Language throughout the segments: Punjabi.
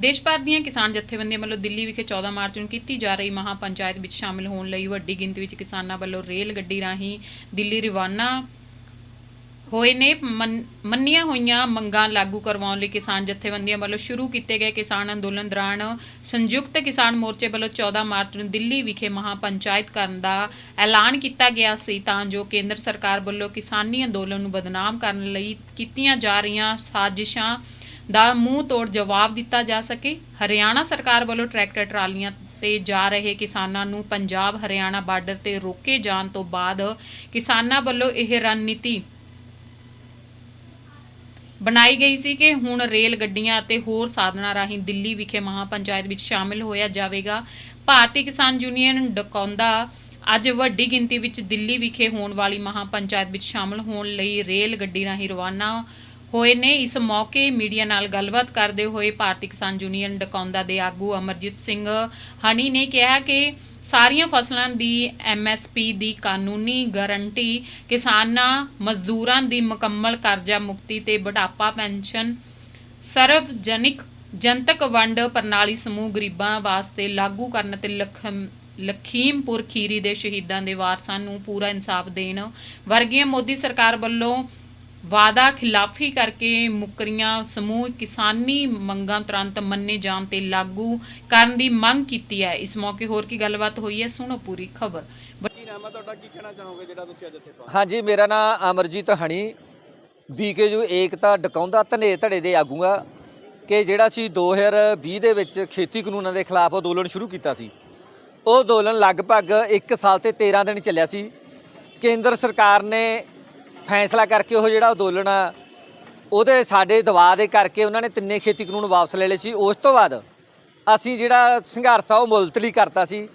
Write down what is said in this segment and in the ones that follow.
ਦੇਸ਼ ਭਰ ਦੀਆਂ ਕਿਸਾਨ ਜਥੇਬੰਦੀਆਂ ਵੱਲੋਂ ਦਿੱਲੀ ਵਿਖੇ 14 ਮਾਰਚ ਨੂੰ ਕੀਤੀ ਜਾ ਰਹੀ ਮਹਾ ਪੰਚਾਇਤ ਵਿੱਚ ਸ਼ਾਮਲ ਹੋਣ ਲਈ ਵੱਡੀ ਗਿਣਤੀ ਵਿੱਚ ਕਿਸਾਨਾਂ ਵੱਲੋਂ ਰੇਲ ਗੱਡੀ ਰਾਹੀਂ ਦਿੱਲੀ ਰਵਾਨਾ ਹੋਏ ਨੇ। ਮੰਨੀਆਂ ਹੋਈਆਂ ਮੰਗਾਂ ਲਾਗੂ ਕਰਵਾਉਣ ਲਈ ਕਿਸਾਨ ਜਥੇਬੰਦੀਆਂ ਵੱਲੋਂ ਸ਼ੁਰੂ ਕੀਤੇ ਗਏ ਕਿਸਾਨ ਅੰਦੋਲਨ ਦੌਰਾਨ ਸੰਯੁਕਤ ਕਿਸਾਨ ਮੋਰਚੇ ਵੱਲੋਂ 14 ਮਾਰਚ ਨੂੰ ਦਿੱਲੀ ਵਿਖੇ ਮਹਾ ਪੰਚਾਇਤ ਕਰਨ ਦਾ ਐਲਾਨ ਕੀਤਾ ਗਿਆ ਸੀ, ਤਾਂ ਜੋ ਕੇਂਦਰ ਸਰਕਾਰ ਵੱਲੋਂ ਕਿਸਾਨੀ ਅੰਦੋਲਨ ਨੂੰ ਬਦਨਾਮ ਕਰਨ ਲਈ ਕੀਤੀਆਂ ਜਾ ਰਹੀਆਂ ਸਾਜ਼ਿਸ਼ਾਂ ਦਾ ਮੂੰਹ ਤੋੜ ਜਵਾਬ ਦਿੱਤਾ ਜਾ ਸਕੇ। ਹਰਿਆਣਾ ਸਰਕਾਰ ਵੱਲੋਂ ਟਰੈਕਟਰ ਟਰਾਲੀਆਂ ਤੇ ਜਾ ਰਹੇ ਕਿਸਾਨਾਂ ਨੂੰ ਪੰਜਾਬ ਹਰਿਆਣਾ ਬਾਰਡਰ ਤੇ ਰੋਕੇ ਜਾਣ ਤੋਂ ਬਾਅਦ ਕਿਸਾਨਾਂ ਵੱਲੋਂ ਇਹ ਰਣਨੀਤੀ ਬਣਾਈ ਗਈ ਸੀ ਕਿ ਹੁਣ ਰੇਲ ਗੱਡੀਆਂ ਅਤੇ ਹੋਰ ਸਾਧਨਾਂ ਰਾਹੀਂ ਦਿੱਲੀ ਵਿਖੇ ਮਹਾ ਪੰਚਾਇਤ ਵਿੱਚ ਸ਼ਾਮਿਲ ਹੋਇਆ ਜਾਵੇਗਾ। ਭਾਰਤੀ ਕਿਸਾਨ ਯੂਨੀਅਨ ਡਕੌਂਦਾ ਅੱਜ ਵੱਡੀ ਗਿਣਤੀ ਵਿੱਚ ਦਿੱਲੀ ਵਿਖੇ ਹੋਣ ਵਾਲੀ ਮਹਾ ਪੰਚਾਇਤ ਵਿੱਚ ਸ਼ਾਮਲ ਹੋਣ ਲਈ ਰੇਲ ਗੱਡੀ ਰਾਹੀਂ ਰਵਾਨਾ ਹੋਏ ਨੇ। ਇਸ ਮੌਕੇ ਮੀਡੀਆ ਨਾਲ ਗੱਲਬਾਤ ਕਰਦੇ ਹੋਏ ਭਾਰਤੀ ਕਿਸਾਨ ਯੂਨੀਅਨ ਡਕੌਂਦਾ ਦੇ ਆਗੂ ਅਮਰਜੀਤ ਸਿੰਘ ਹਨੀ ਨੇ ਕਿਹਾ ਕਿ ਸਾਰੀਆਂ ਫਸਲਾਂ ਦੀ ਐਮਐਸਪੀ ਦੀ ਕਾਨੂੰਨੀ ਗਾਰੰਟੀ ਕਿਸਾਨਾਂ, ਮਜ਼ਦੂਰਾਂ ਦੀ ਮੁਕੰਮਲ ਕਰਜ਼ਾ ਮੁਕਤੀ ਤੇ ਬੁਢਾਪਾ ਪੈਨਸ਼ਨ, ਸਰਵਜਨਿਕ ਜਨਤਕ ਵੰਡ ਪ੍ਰਣਾਲੀ ਸਮੂਹ ਗਰੀਬਾਂ ਵਾਸਤੇ ਲਾਗੂ ਕਰਨ ਤੇ ਲਖਮ ਲਖੀਮਪੁਰ ਖੀਰੀ ਦੇ ਸ਼ਹੀਦਾਂ ਦੇ ਵਾਰਸਾਂ ਨੂੰ ਪੂਰਾ ਇਨਸਾਫ ਦੇਣ ਵਰਗੀਆਂ ਮੋਦੀ ਸਰਕਾਰ ਵੱਲੋਂ ਵਾਦਾ ਖਿਲਾਫੀ ਕਰਕੇ ਮੁਕਰੀਆਂ ਸਮੂਹ ਕਿਸਾਨੀ ਮੰਗਾਂ ਤੁਰੰਤ ਮੰਨੇ ਜਾਣ ਤੇ ਲਾਗੂ ਕਰਨ ਦੀ ਮੰਗ ਕੀਤੀ ਹੈ। ਇਸ ਮੌਕੇ ਹੋਰ ਕੀ ਗੱਲਬਾਤ ਹੋਈ ਹੈ ਸੁਣੋ ਪੂਰੀ ਖਬਰ। ਕੀ ਨਾਮ ਹੈ ਤੁਹਾਡਾ? ਕੀ ਕਹਿਣਾ ਚਾਹੋਗੇ ਜਿਹੜਾ ਤੁਸੀਂ ਅੱਜ ਇੱਥੇ ਪਹੁੰਚੇ? ਹਾਂਜੀ ਮੇਰਾ ਨਾਮ ਅਮਰਜੀਤ ਹਣੀ। ਬੀਕੇਯੂ ਏਕਤਾ ਡਕਾਉਂਦਾ ਧਨੇ ਧੜੇ ਦੇ ਆਗੂ ਆ ਕਿ ਜਿਹੜਾ ਸੀ 2020 ਦੇ ਵਿੱਚ ਖੇਤੀ ਕਾਨੂੰਨਾਂ ਦੇ ਖਿਲਾਫ ਅੰਦੋਲਨ ਸ਼ੁਰੂ ਕੀਤਾ ਸੀ। ਉਹ ਅੰਦੋਲਨ ਲਗਭਗ 1 ਸਾਲ ਤੇ 13 ਦਿਨ ਚੱਲਿਆ ਸੀ। ਕੇਂਦਰ ਸਰਕਾਰ ਨੇ ਫੈਸਲਾ ਕਰਕੇ ਉਹ ਜਿਹੜਾ ਅੰਦੋਲਨ ਆ, ਉਹਦੇ ਸਾਡੇ ਦਬਾਅ ਦੇ ਕਰਕੇ ਉਹਨਾਂ ਨੇ ਤਿੰਨੇ ਖੇਤੀ ਕਾਨੂੰਨ ਵਾਪਸ ਲੈ ਲਏ ਸੀ। ਉਸ ਤੋਂ ਬਾਅਦ ਅਸੀਂ ਜਿਹੜਾ ਸੰਘਰਸ਼ ਆ, ਉਹ ਮੁਲਤਵੀ ਕਰਤਾ ਸੀ।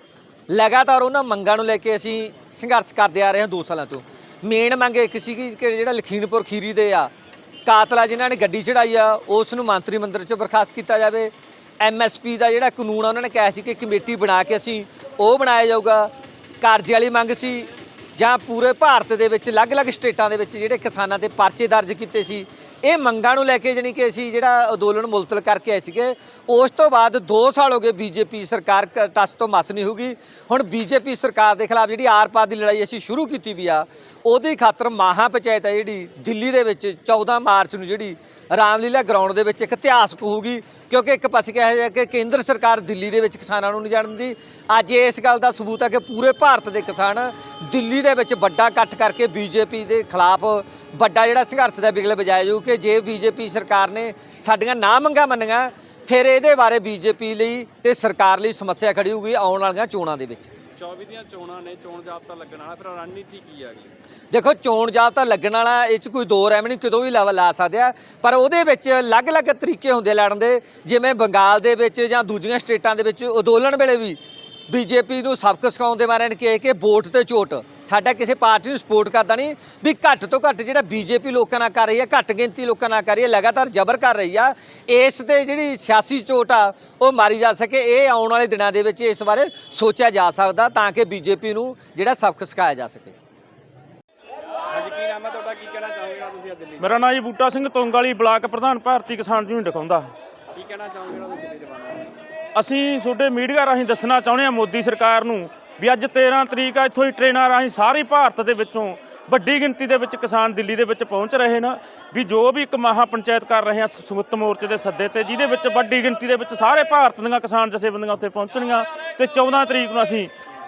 ਲਗਾਤਾਰ ਉਹਨਾਂ ਮੰਗਾਂ ਨੂੰ ਲੈ ਕੇ ਅਸੀਂ ਸੰਘਰਸ਼ ਕਰਦੇ ਆ ਰਹੇ ਹਾਂ 2 ਸਾਲਾਂ ਤੋਂ। ਮੇਨ ਮੰਗ ਇੱਕ ਸੀ ਕਿ ਜਿਹੜਾ ਲਖੀਮਪੁਰ ਖੀਰੀ ਦੇ ਆ, ਕਾਤਲਾ ਜਿਨ੍ਹਾਂ ਨੇ ਗੱਡੀ ਚੜਾਈ ਆ, ਉਸ ਨੂੰ ਮੰਤਰੀ ਮੰਡਲ ਚੋਂ ਬਰਖਾਸਤ ਕੀਤਾ ਜਾਵੇ। ਐਮਐਸਪੀ ਦਾ ਜਿਹੜਾ ਕਾਨੂੰਨ ਆ, ਉਹਨਾਂ ਨੇ ਕਿਹਾ ਸੀ ਕਿ ਕਮੇਟੀ ਬਣਾ ਕੇ ਅਸੀਂ ਉਹ ਬਣਾਇਆ ਜਾਊਗਾ। ਕਾਰਜ ਵਾਲੀ ਮੰਗ ਸੀ। ਜਾਂ ਪੂਰੇ ਭਾਰਤ ਦੇ ਵਿੱਚ ਅਲੱਗ-ਅਲੱਗ ਸਟੇਟਾਂ ਦੇ ਵਿੱਚ ਜਿਹੜੇ ਕਿਸਾਨਾਂ ਦੇ ਪਰਚੇ ਦਰਜ ਕੀਤੇ ਸੀ ਇਹ ਮੰਗਾਂ ਨੂੰ ਲੈ ਕੇ ਜਾਣੀ ਕਿ ਅਸੀਂ ਜਿਹੜਾ ਅੰਦੋਲਨ ਮੁਲਤਲ ਕਰਕੇ ਆਏ ਸੀਗੇ, ਉਸ ਤੋਂ ਬਾਅਦ 2 ਸਾਲ ਹੋ ਗਏ ਬੀਜੇਪੀ ਸਰਕਾਰ ਕ- ਟਸ ਤੋਂ ਮਸ ਨਹੀਂ ਹੋਗੀ ਹੁਣ ਬੀਜੇਪੀ ਸਰਕਾਰ ਦੇ ਖਿਲਾਫ ਜਿਹੜੀ ਆਰ-ਪਾਰ ਦੀ ਲੜਾਈ ਅਸੀਂ ਸ਼ੁਰੂ ਕੀਤੀ ਵੀ ਆ, ਉਹਦੀ ਖਾਤਰ ਮਹਾ ਪੰਚਾਇਤ ਹੈ ਜਿਹੜੀ ਦਿੱਲੀ ਦੇ ਵਿੱਚ 14 ਮਾਰਚ ਨੂੰ ਜਿਹੜੀ ਰਾਮਲੀਲਾ ਗਰਾਊਂਡ ਦੇ ਵਿੱਚ ਇੱਕ ਇਤਿਹਾਸਕ ਹੋਊਗੀ ਕਿਉਂਕਿ ਇੱਕ ਪਾਸੇ ਕਿਹਾ ਜਾ ਕਿ ਕੇਂਦਰ ਸਰਕਾਰ ਦਿੱਲੀ ਦੇ ਵਿੱਚ ਕਿਸਾਨਾਂ ਨੂੰ ਨਹੀਂ ਜਾਣ ਦਿੰਦੀ। ਅੱਜ ਇਸ ਗੱਲ ਦਾ ਸਬੂਤ ਹੈ ਕਿ ਪੂਰੇ ਭਾਰਤ ਦੇ ਕਿਸਾਨ ਦਿੱਲੀ ਦੇ ਵਿੱਚ ਵੱਡਾ ਇਕੱਠ ਕਰਕੇ ਬੀਜੇਪੀ ਦੇ ਖਿਲਾਫ ਵੱਡਾ ਜਿਹੜਾ ਸੰਘਰਸ਼ ਦਾ ਬਿਗਲ ਵਜਾਇਆ ਜਾਊ ਕਿ ਜੇ ਬੀਜੇਪੀ ਸਰਕਾਰ ਨੇ ਸਾਡੀਆਂ ਨਾ ਮੰਗਾਂ ਮੰਨੀਆਂ ਫਿਰ ਇਹਦੇ ਬਾਰੇ ਬੀਜੇਪੀ ਲਈ ਤੇ ਸਰਕਾਰ ਲਈ ਸਮੱਸਿਆ ਖੜੀ ਹੋਊਗੀ ਆਉਣ ਵਾਲੀਆਂ ਚੋਣਾਂ ਦੇ ਵਿੱਚ। 24 ਦੀਆਂ ਚੋਣਾਂ ਨੇ ਚੋਣ ਜਾਬਤਾ ਲੱਗਣ ਵਾਲਾ ਫਿਰ ਰਣਨੀਤੀ ਕੀ ਆ ਅਗਲੀ? ਦੇਖੋ ਚੋਣ ਜਾਬਤਾ ਲੱਗਣ ਵਾਲਾ ਇਹ ਚ ਕੋਈ ਦੋ ਰਹਿਮ ਨਹੀਂ ਕਿਤੋਂ ਵੀ ਲਾ ਲਾ ਸਕਦੇ ਆ ਪਰ ਉਹਦੇ ਵਿੱਚ ਅਲੱਗ-ਅਲੱਗ ਤਰੀਕੇ ਹੁੰਦੇ ਲੜਨ ਦੇ ਜਿਵੇਂ ਬੰਗਾਲ ਦੇ ਵਿੱਚ ਜਾਂ ਦੂਜੀਆਂ ਸਟੇਟਾਂ ਦੇ ਵਿੱਚ ਅੰਦੋਲਨ ਵੇਲੇ ਵੀ ਬੀਜੇਪੀ ਨੂੰ ਸਬਕ ਸਿਖਾਉਣ ਦੇ ਮਾਰੇ ਨੇ ਕਿ ਵੋਟ ਤੇ ਝੋਟ ਸਾਡਾ ਕਿਸੇ ਪਾਰਟੀ ਨੂੰ ਸਪੋਰਟ ਕਰਦਾ ਨਹੀਂ ਵੀ ਘੱਟ ਤੋਂ ਘੱਟ ਜਿਹੜਾ ਬੀਜੇਪੀ ਲੋਕਾਂ ਨਾਲ ਕਰ ਰਹੀ ਹੈ ਘੱਟ ਗਿਣਤੀ ਲੋਕਾਂ ਨਾਲ ਕਰ ਰਹੀ ਹੈ ਲਗਾਤਾਰ ਜ਼ਬਰ ਕਰ ਰਹੀ ਆ ਇਸ ਤੇ ਜਿਹੜੀ ਸਿਆਸੀ ਚੋਟ ਆ ਉਹ ਮਾਰੀ ਜਾ ਸਕੇ। ਇਹ ਆਉਣ ਵਾਲੇ ਦਿਨਾਂ ਦੇ ਵਿੱਚ ਇਸ ਬਾਰੇ ਸੋਚਿਆ ਜਾ ਸਕਦਾ ਤਾਂ ਕਿ ਬੀਜੇਪੀ ਨੂੰ ਜਿਹੜਾ ਸਬਕ ਸਿਖਾਇਆ ਜਾ ਸਕੇ। ਹਾਂਜੀ ਕੀ ਨਾਮ ਹੈ ਤੁਹਾਡਾ? ਕੀ ਕਹਿਣਾ ਚਾਹੋਗੇ ਜਿਹੜਾ ਤੁਸੀਂ ਅੱਜ ਦਿੱਲੀ ਮੇਰਾ ਨਾਮ ਜੀ ਬੂਟਾ ਸਿੰਘ ਤੋਂਗ ਵਾਲੀ ਬਲਾਕ ਪ੍ਰਧਾਨ ਭਾਰਤੀ ਕਿਸਾਨ ਯੂਨੀਅਨ ਡਕਾਉਂਦਾ ਕੀ ਕਹਿਣਾ ਚਾਹੋਗੇ ਦਿੱਲੀ? ਅਸੀਂ ਤੁਹਾਡੇ ਮੀਡੀਆ ਰਾਹੀਂ ਦੱਸਣਾ ਚਾਹੁੰਦੇ ਹਾਂ ਮੋਦੀ ਸਰਕਾਰ ਨੂੰ ਵੀ ਅੱਜ 13 ਤਰੀਕ ਆ, ਇੱਥੋਂ ਹੀ ਟ੍ਰੇਨਾਂ ਰਾਹੀਂ ਸਾਰੀ ਭਾਰਤ ਦੇ ਵਿੱਚੋਂ ਵੱਡੀ ਗਿਣਤੀ ਦੇ ਵਿੱਚ ਕਿਸਾਨ ਦਿੱਲੀ ਦੇ ਵਿੱਚ ਪਹੁੰਚ ਰਹੇ ਨੇ। ਵੀ ਜੋ ਵੀ ਇੱਕ ਮਹਾ ਪੰਚਾਇਤ ਕਰ ਰਹੇ ਆ ਸੰਯੁਕਤ ਮੋਰਚੇ ਦੇ ਸੱਦੇ ਤੇ, ਜਿਹਦੇ ਵਿੱਚ ਵੱਡੀ ਗਿਣਤੀ ਦੇ ਵਿੱਚ ਸਾਰੇ ਭਾਰਤ ਦੀਆਂ ਕਿਸਾਨ ਜਥੇਬੰਦੀਆਂ ਉੱਥੇ ਪਹੁੰਚਣੀਆਂ ਤੇ 14 ਤਰੀਕ ਨੂੰ ਅਸੀਂ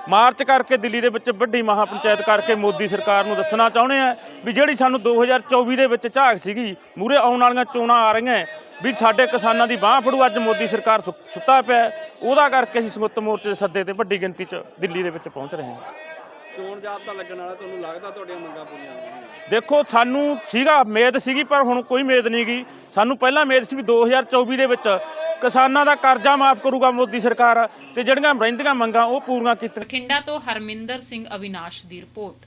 ਮਾਰਚ ਕਰਕੇ ਦਿੱਲੀ ਦੇ ਵਿੱਚ ਵੱਡੀ ਮਹਾ ਪੰਚਾਇਤ ਕਰਕੇ ਮੋਦੀ ਸਰਕਾਰ ਨੂੰ ਦੱਸਣਾ ਚਾਹੁੰਦੇ ਆ ਵੀ ਜਿਹੜੀ ਸਾਨੂੰ 2024 ਦੇ ਵਿੱਚ ਝਾਕ ਸੀਗੀ ਮੂਰੇ ਆਉਣ ਵਾਲੀਆਂ ਚੋਣਾਂ ਆ ਰਹੀਆਂ, ਵੀ ਸਾਡੇ ਕਿਸਾਨਾਂ ਦੀ ਬਾਹ ਫੜੂ, ਅੱਜ ਮੋਦੀ ਸਰਕਾਰ ਸੁ- ਸੁੱਤਾ ਪਿਆ। ਉਹਦਾ ਕਰਕੇ ਅਸੀਂ ਸੰਯੁਕਤ ਮੋਰਚੇ ਦੇ ਸੱਦੇ ਤੇ ਵੱਡੀ ਗਿਣਤੀ 'ਚ ਦਿੱਲੀ ਦੇ ਵਿੱਚ ਪਹੁੰਚ ਰਹੇ ਹਾਂ। ਚੋਣ ਜਾਬਤਾ ਲੱਗਣ ਵਾਲਾ ਤੁਹਾਨੂੰ ਲੱਗਦਾ ਤੁਹਾਡੀਆਂ ਮੰਗਾਂ ਪੂਰੀਆਂ ਹੋਣਗੀਆਂ ਦੇਖੋ ਸਾਨੂੰ ਸੀਗਾ ਉਮੀਦ ਸੀਗੀ ਪਰ ਹੁਣ ਕੋਈ ਉਮੀਦ ਨਹੀਂ ਗਈ ਸਾਨੂੰ ਪਹਿਲਾਂ ਉਮੀਦ ਸੀ ਵੀ 2024 ਦੇ ਵਿੱਚ ਕਿਸਾਨਾਂ ਦਾ ਕਰਜ਼ਾ ਮਾਫ ਕਰੂਗਾ ਮੋਦੀ ਸਰਕਾਰ ਤੇ ਜਿਹੜੀਆਂ ਰਹਿੰਦੀਆਂ ਮੰਗਾਂ ਉਹ ਪੂਰੀਆਂ ਕੀਤੀਆਂ। ਬਠਿੰਡਾ ਤੋਂ ਹਰਮਿੰਦਰ ਸਿੰਘ ਅਵਿਨਾਸ਼ ਦੀ ਰਿਪੋਰਟ।